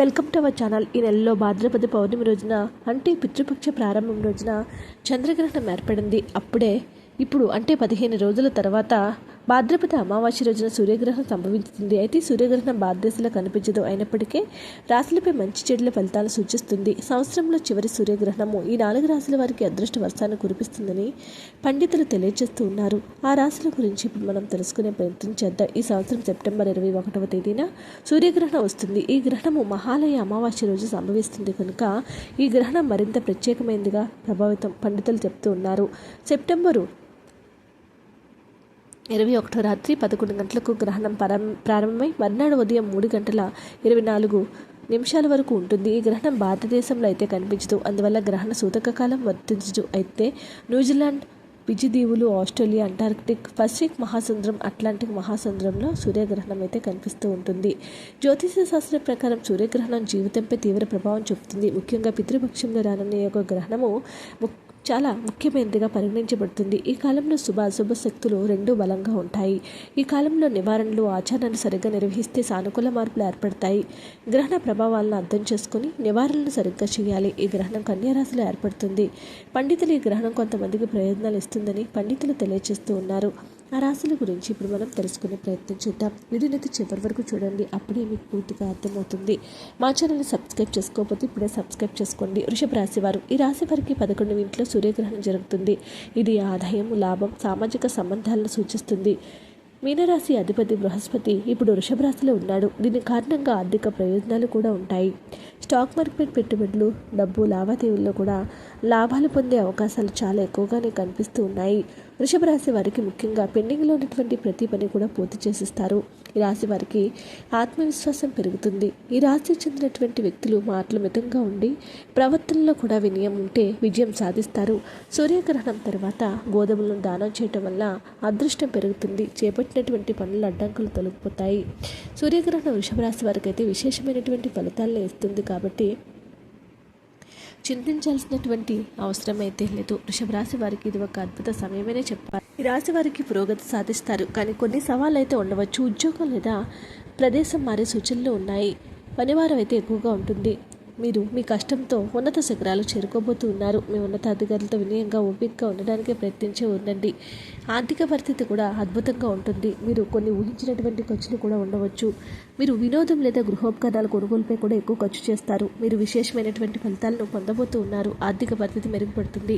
Welcome to our channel. ఈ నెలలో భాద్రపద పౌర్ణమి రోజున అంటే పితృపక్ష ప్రారంభం రోజున చంద్రగ్రహణం ఏర్పడింది. అప్పుడే ఇప్పుడు అంటే పదిహేను రోజుల తర్వాత భాద్రపద అమావాస్య రోజున సూర్యగ్రహణం సంభవించుతుంది అయితే సూర్యగ్రహణం భారతదేశంలో కనిపించదు. అయినప్పటికీ రాశులపై మంచి చెడుల ఫలితాలు సూచిస్తుంది. సంవత్సరంలో చివరి సూర్యగ్రహణము ఈ నాలుగు రాశుల వారికి అదృష్ట వర్షాన్ని కురిపిస్తుందని పండితులు తెలియజేస్తూ ఉన్నారు. ఆ రాశుల గురించి ఇప్పుడు మనం తెలుసుకునే ప్రయత్నం చేద్దాం. ఈ సంవత్సరం సెప్టెంబర్ ఇరవై ఒకటవ తేదీన సూర్యగ్రహణం వస్తుంది. ఈ గ్రహణము మహాలయ అమావాస్య రోజు సంభవిస్తుంది కనుక ఈ గ్రహణం మరింత ప్రత్యేకమైనదిగా ప్రభావితం పండితులు చెప్తూ ఉన్నారు. సెప్టెంబరు ఇరవై ఒకటో రాత్రి పదకొండు గంటలకు గ్రహణం ప్రారంభమై మర్నాడు ఉదయం మూడు గంటల ఇరవై నాలుగు నిమిషాల వరకు ఉంటుంది. ఈ గ్రహణం భారతదేశంలో అయితే కనిపించదు. అందువల్ల గ్రహణ సూతక కాలం వర్తించదు. అయితే న్యూజిలాండ్ పిజి దీవులు ఆస్ట్రేలియా అంటార్కిటిక్ పసిఫిక్ మహాసముద్రం అట్లాంటిక్ మహాసముద్రంలో సూర్యగ్రహణం అయితే కనిపిస్తూ ఉంటుంది. జ్యోతిష శాస్త్రం ప్రకారం సూర్యగ్రహణం జీవితంపై తీవ్ర ప్రభావం చూపుతుంది. ముఖ్యంగా పితృపక్షంలో రానున్న యొక్క గ్రహణము ముక్ చాలా ముఖ్యమైనదిగా పరిగణించబడుతుంది. ఈ కాలంలో శుభాశుభ శక్తులు రెండూ బలంగా ఉంటాయి. ఈ కాలంలో నివారణలు ఆచారాన్ని సరిగ్గా నిర్వహిస్తే సానుకూల మార్పులు ఏర్పడతాయి. గ్రహణ ప్రభావాలను అర్థం చేసుకుని నివారణలు సరిగ్గా చేయాలి. ఈ గ్రహణం కన్యారాశిలో ఏర్పడుతుంది. పండితులు ఈ గ్రహణం కొంతమందికి ప్రయోజనాలు ఇస్తుందని పండితులు తెలియజేస్తూ ఉన్నారు. ఆ రాశుల గురించి ఇప్పుడు మనం తెలుసుకునే ప్రయత్నం చేద్దాం. వీడియోనైతే చివరి వరకు చూడండి. అప్పుడే మీకు పూర్తిగా అర్థమవుతుంది. మా ఛానల్ని సబ్స్క్రైబ్ చేసుకోకపోతే ఇప్పుడే సబ్స్క్రైబ్ చేసుకోండి. వృషభ రాశి వారు ఈ రాశి వారికి పదకొండు ఇంట్లో సూర్యగ్రహణం జరుగుతుంది. ఇది ఆదాయం లాభం సామాజిక సంబంధాలను సూచిస్తుంది. మీనరాశి అధిపతి బృహస్పతి ఇప్పుడు వృషభరాశిలో ఉన్నాడు. దీని కారణంగా ఆర్థిక ప్రయోజనాలు కూడా ఉంటాయి. స్టాక్ మార్కెట్ పెట్టుబడులు డబ్బు లావాదేవీల్లో కూడా లాభాలు పొందే అవకాశాలు చాలా ఎక్కువగానే కనిపిస్తూ ఉన్నాయి వృషభ రాశి వారికి ముఖ్యంగా పెండింగ్లో ఉన్నటువంటి ప్రతి పని కూడా పూర్తి చేసిస్తారు. ఈ రాశి వారికి ఆత్మవిశ్వాసం పెరుగుతుంది. ఈ రాశికి చెందినటువంటి వ్యక్తులు మాటలు మితంగా ఉండి ప్రవర్తనలో కూడా వినయం ఉంటే విజయం సాధిస్తారు. సూర్యగ్రహణం తర్వాత గోధుమలను దానం చేయటం వల్ల అదృష్టం పెరుగుతుంది. చేపట్టినటువంటి పనుల అడ్డంకులు తొలగిపోతాయి. సూర్యగ్రహణం వృషభ రాశి వారికి అయితే విశేషమైనటువంటి ఫలితాలను ఇస్తుంది కాబట్టి చింతించాల్సినటువంటి అవసరం అయితే లేదు. వృషభ రాశి వారికి ఇది ఒక అద్భుత సమయమనే చెప్పాలి. ఈ రాశి వారికి పురోగతి సాధిస్తారు. కానీ కొన్ని సవాళ్ళు అయితే ఉండవచ్చు. ఉద్యోగం లేదా ప్రదేశం మారే సూచనలు ఉన్నాయి. పనివారం అయితే ఎక్కువగా ఉంటుంది. మీరు మీ కష్టంతో ఉన్నత శిఖరాలు చేరుకోబోతూ ఉన్నారు. మీ ఉన్నత అధికారులతో వినయంగా ఓపికగా ఉండడానికి ప్రయత్నించే ఉండండి. ఆర్థిక పరిస్థితి కూడా అద్భుతంగా ఉంటుంది. మీరు కొన్ని ఊహించినటువంటి ఖర్చులు కూడా ఉండవచ్చు. మీరు వినోదం లేదా గృహోపకరణాలు కొనుగోలుపై కూడా ఎక్కువ ఖర్చు చేస్తారు. మీరు విశేషమైనటువంటి ఫలితాలను పొందబోతూ ఉన్నారు. ఆర్థిక పరిస్థితి మెరుగుపడుతుంది.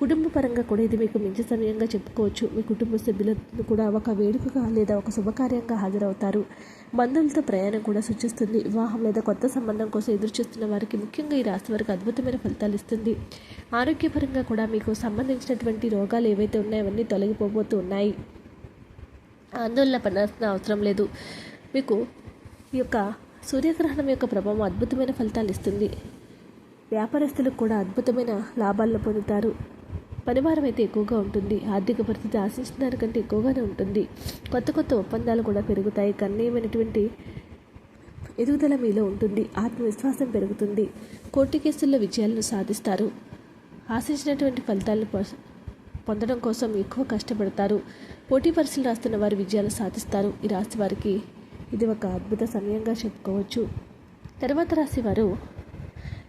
కుటుంబ పరంగా కూడా ఇది మీకు మంచి సమయంగా చెప్పుకోవచ్చు. మీ కుటుంబ సభ్యులను కూడా ఒక వేడుకగా లేదా ఒక శుభకార్యంగా హాజరవుతారు. బంధువులతో ప్రయాణం కూడా సూచిస్తుంది. వివాహం లేదా కొత్త సంబంధం కోసం ఎదురుచూస్తున్న వారికి ముఖ్యంగా ఈ రాశి వారికి అద్భుతమైన ఫలితాలు ఇస్తుంది. ఆరోగ్యపరంగా కూడా మీకు సంబంధించినటువంటి రోగాలు ఏవైతే ఉన్నాయో అవన్నీ తొలగిపోబోతూ ఉన్నాయి. ఆందోళన పడాల్సిన అవసరం లేదు. మీకు ఈ యొక్క సూర్యగ్రహణం యొక్క ప్రభావం అద్భుతమైన ఫలితాలు ఇస్తుంది. వ్యాపారస్తులకు కూడా అద్భుతమైన లాభాలను పొందుతారు. పనివారం అయితే ఎక్కువగా ఉంటుంది. ఆర్థిక పరిస్థితి ఆశించిన దానికంటే ఎక్కువగానే ఉంటుంది. కొత్త కొత్త ఒప్పందాలు కూడా పెరుగుతాయి. కన్నీయమైనటువంటి ఎదుగుదల మీలో ఉంటుంది. ఆత్మవిశ్వాసం పెరుగుతుంది. కోర్టు కేసుల్లో విజయాలను సాధిస్తారు. ఆశించినటువంటి ఫలితాలను పొ- పొందడం కోసం ఎక్కువ కష్టపడతారు. పోటీ పరీక్షలు రాస్తున్న వారు విజయాలు సాధిస్తారు. ఈ రాశి వారికి ఇది ఒక అద్భుత సమయంగా చెప్పుకోవచ్చు. తర్వాత రాశి వారు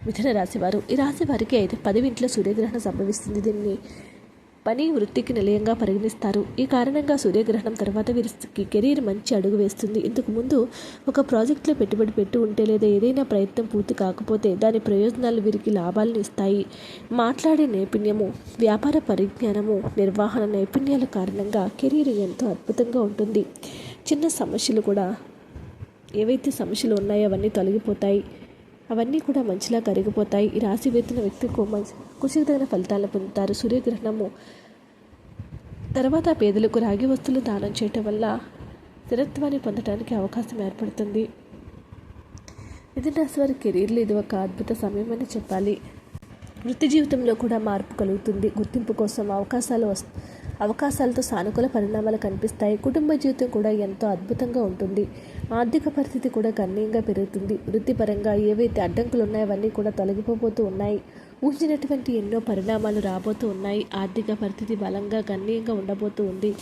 మిథున రాశివారు ఈ రాశి వారికి అయితే పదవింట్లో సూర్యగ్రహణం సంభవిస్తుంది. దీన్ని పని వృత్తికి నిలయంగా పరిగణిస్తారు. ఈ కారణంగా సూర్యగ్రహణం తర్వాత వీరికి కెరీర్ మంచి అడుగు వేస్తుంది. ఇంతకు ముందు ఒక ప్రాజెక్టులో పెట్టుబడి పెట్టి ఉంటే లేదా ఏదైనా ప్రయత్నం పూర్తి కాకపోతే దాని ప్రయోజనాలు వీరికి లాభాలను ఇస్తాయి. మాట్లాడే నైపుణ్యము వ్యాపార పరిజ్ఞానము నిర్వహణ నైపుణ్యాల కారణంగా కెరీర్ ఎంతో అద్భుతంగా ఉంటుంది. చిన్న సమస్యలు కూడా ఏవైతే సమస్యలు ఉన్నాయో అవన్నీ తొలగిపోతాయి. అవన్నీ కూడా మంచిలా కరిగిపోతాయి. ఈ రాశి వెత్తిన వ్యక్తికి మంచి కృషికి ఫలితాలను పొందుతారు. సూర్యగ్రహణము తర్వాత పేదలకు రాగి వస్తువులు దానం చేయటం వల్ల స్థిరత్వాన్ని పొందడానికి అవకాశం ఏర్పడుతుంది. మిథునరాశి వారి కెరీర్లో ఇది ఒక అద్భుత సమయం అని చెప్పాలి. వృత్తి జీవితంలో కూడా మార్పు కలుగుతుంది. గుర్తింపు కోసం అవకాశాలు వస్తాయి అవకాశాలతో సానుకూల పరిణామాలు కనిపిస్తాయి. కుటుంబ జీవితం కూడా ఎంతో అద్భుతంగా ఉంటుంది. ఆర్థిక పరిస్థితి కూడా గణనీయంగా పెరుగుతుంది. వృత్తిపరంగా ఏవైతే అడ్డంకులు ఉన్నాయో అవన్నీ కూడా తొలగిపోతూ ఉన్నాయి. ఊహించినటువంటి ఎన్నో పరిణామాలు రాబోతూ ఉన్నాయి. ఆర్థిక పరిస్థితి బలంగా గణనీయంగా ఉండబోతూ ఉంది.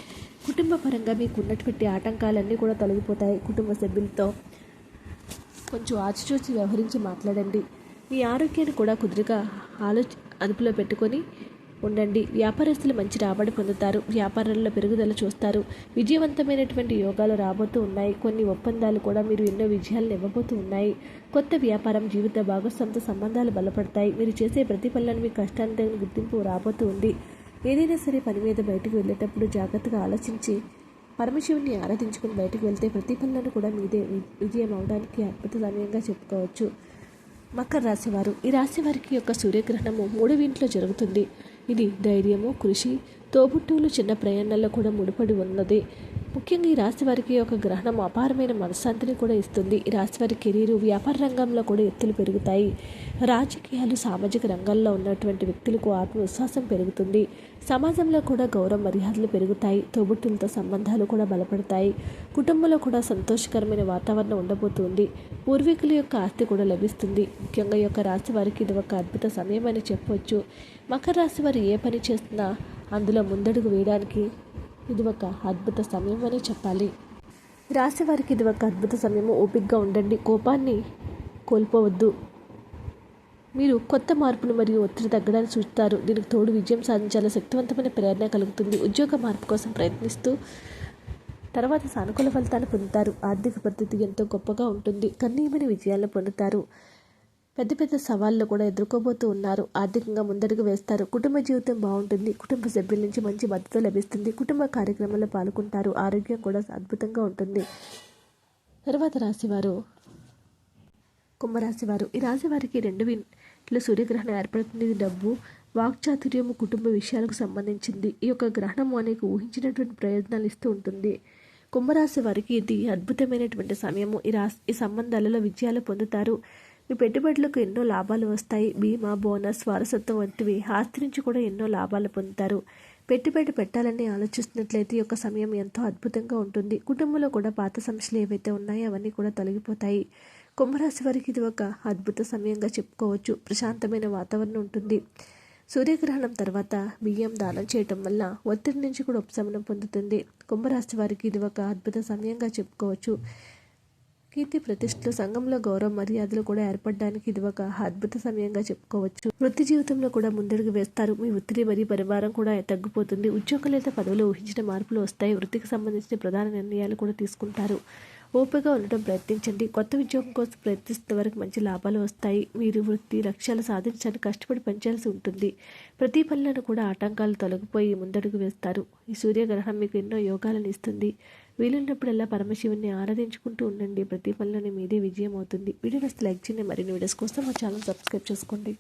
కుటుంబ పరంగా మీకు ఉన్నటువంటి ఆటంకాలన్నీ కూడా తొలగిపోతాయి. కుటుంబ సభ్యులతో కొంచెం ఆచిచూచి వ్యవహరించి మాట్లాడండి. మీ ఆరోగ్యాన్ని కూడా కుదురుగా ఆలోచి అదుపులో పెట్టుకొని ఉండండి. వ్యాపారస్తులు మంచి రాబడి పొందుతారు. వ్యాపారాల్లో పెరుగుదల చూస్తారు. విజయవంతమైనటువంటి యోగాలు రాబోతూ ఉన్నాయి. కొన్ని ఒప్పందాలు కూడా మీరు ఎన్నో విజయాలను ఇవ్వబోతూ ఉన్నాయి. కొత్త వ్యాపారం జీవిత భాగస్వామితో సంబంధాలు బలపడతాయి. మీరు చేసే ప్రతి పనులను మీ కష్టానికి తగిన గుర్తింపు రాబోతూ ఉంది. ఏదైనా సరే పని మీద బయటకు వెళ్ళేటప్పుడు జాగ్రత్తగా ఆలోచించి పరమశివుని ఆరాధించుకుని బయటకు వెళ్తే ప్రతి పనులను కూడా మీదే విజయం అవడానికి అద్భుత సమయంగా చెప్పుకోవచ్చు. మకర రాశివారు ఈ రాశి వారికి యొక్క సూర్యగ్రహణము మూడవ ఇంట్లో జరుగుతుంది. ఇది ధైర్యము కృషి తోబుట్టువులు చిన్న ప్రయాణాల్లో కూడా ముడిపడి ఉన్నది. ముఖ్యంగా ఈ రాశి వారికి ఒక గ్రహణం అపారమైన మనశ్శాంతిని కూడా ఇస్తుంది. ఈ రాశి వారి కెరీరు వ్యాపార రంగంలో కూడా ఎత్తులు పెరుగుతాయి. రాజకీయాలు సామాజిక రంగాల్లో ఉన్నటువంటి వ్యక్తులకు ఆత్మవిశ్వాసం పెరుగుతుంది. సమాజంలో కూడా గౌరవ మర్యాదలు పెరుగుతాయి. తోబుట్టులతో సంబంధాలు కూడా బలపడతాయి. కుటుంబంలో కూడా సంతోషకరమైన వాతావరణం ఉండబోతుంది. పూర్వీకుల యొక్క ఆస్తి కూడా లభిస్తుంది. ముఖ్యంగా ఈ యొక్క రాశి వారికి ఇది ఒక అద్భుత సమయం అని చెప్పవచ్చు మకర రాశి వారు ఏ పని చేస్తున్నా అందులో ముందడుగు వేయడానికి ఇది ఒక అద్భుత సమయం అని చెప్పాలి. రాసేవారికి ఇది ఒక అద్భుత సమయము. ఓపికగా ఉండండి. కోపాన్ని కోల్పోవద్దు. మీరు కొత్త మార్పును మరియు ఒత్తిడి తగ్గడానికి చూస్తారు. దీనికి తోడు విజయం సాధించాల శక్తివంతమైన ప్రేరణ కలుగుతుంది. ఉద్యోగ మార్పు కోసం ప్రయత్నిస్తూ తర్వాత సానుకూల ఫలితాన్ని పొందుతారు. ఆర్థిక పరిస్థితి ఎంతో గొప్పగా ఉంటుంది. కన్నీయమైన విజయాలను పొందుతారు. పెద్ద పెద్ద సవాళ్ళు కూడా ఎదుర్కోబోతూ ఉన్నారు. ఆర్థికంగా ముందడుగు వేస్తారు. కుటుంబ జీవితం బాగుంటుంది. కుటుంబ సభ్యుల నుంచి మంచి మద్దతు లభిస్తుంది. కుటుంబ కార్యక్రమాల్లో పాల్గొంటారు. ఆరోగ్యం కూడా అద్భుతంగా ఉంటుంది. తర్వాత రాశివారు. కుంభరాశి వారు ఈ రాశి వారికి రెండు ఇంట్లో సూర్యగ్రహణం ఏర్పడుతుంది. డబ్బు వాక్చాతుర్యము కుటుంబ విషయాలకు సంబంధించింది. ఈ యొక్క గ్రహణము అనేక ఊహించినటువంటి ప్రయోజనాలు ఇస్తూ ఉంటుంది. కుంభరాశి వారికి ఇది అద్భుతమైనటువంటి సమయము. ఈ రాశి ఈ సంబంధాలలో విజయాలు పొందుతారు. మీ పెట్టుబడులకు ఎన్నో లాభాలు వస్తాయి. బీమా బోనస్ వారసత్వం వంటివి ఆస్తి నుంచి కూడా ఎన్నో లాభాలు పొందుతారు. పెట్టుబడి పెట్టాలని ఆలోచిస్తున్నట్లయితే ఈ యొక్క సమయం ఎంతో అద్భుతంగా ఉంటుంది. కుటుంబంలో కూడా పాత సమస్యలు ఏవైతే ఉన్నాయో అవన్నీ కూడా తొలగిపోతాయి. కుంభరాశి వారికి ఇది ఒక అద్భుత సమయంగా చెప్పుకోవచ్చు. ప్రశాంతమైన వాతావరణం ఉంటుంది. సూర్యగ్రహణం తర్వాత బియ్యం దానం చేయటం వల్ల ఒత్తిడి నుంచి కూడా ఉపశమనం పొందుతుంది. కుంభరాశి వారికి ఇది ఒక అద్భుత సమయంగా చెప్పుకోవచ్చు. కీర్తి ప్రతిష్టలు సంఘంలో గౌరవ మర్యాదలు కూడా ఏర్పడడానికి ఇది ఒక అద్భుత సమయంగా చెప్పుకోవచ్చు. వృత్తి జీవితంలో కూడా ముందడుగు వేస్తారు. మీ ఒత్తిడి మరియు పరివారం కూడా తగ్గిపోతుంది. ఉద్యోగం లేదా పదవులు ఊహించిన మార్పులు వస్తాయి. వృత్తికి సంబంధించిన ప్రధాన నిర్ణయాలు కూడా తీసుకుంటారు. ఓపికగా ఉండటం ప్రయత్నించండి. కొత్త ఉద్యోగం కోసం ప్రయత్నిస్తున్న వరకు మంచి లాభాలు వస్తాయి. మీరు వృత్తి లక్ష్యాలు సాధించడానికి కష్టపడి పనిచేయాల్సి ఉంటుంది. ప్రతి పనులను కూడా ఆటంకాలు తొలగిపోయి ముందడుగు వేస్తారు. ఈ సూర్యగ్రహణం మీకు ఎన్నో యోగాలను ఇస్తుంది. వీలున్నప్పుడల్లా పరమశివుని ఆరాధించుకుంటూ ఉండండి. ప్రతి పనులను మీదే విజయం అవుతుంది. వీడియో నచ్చితే లైక్ చేయండి. మరిన్ని వీడియోస్ కోసం మా ఛానల్ సబ్స్క్రైబ్ చేసుకోండి.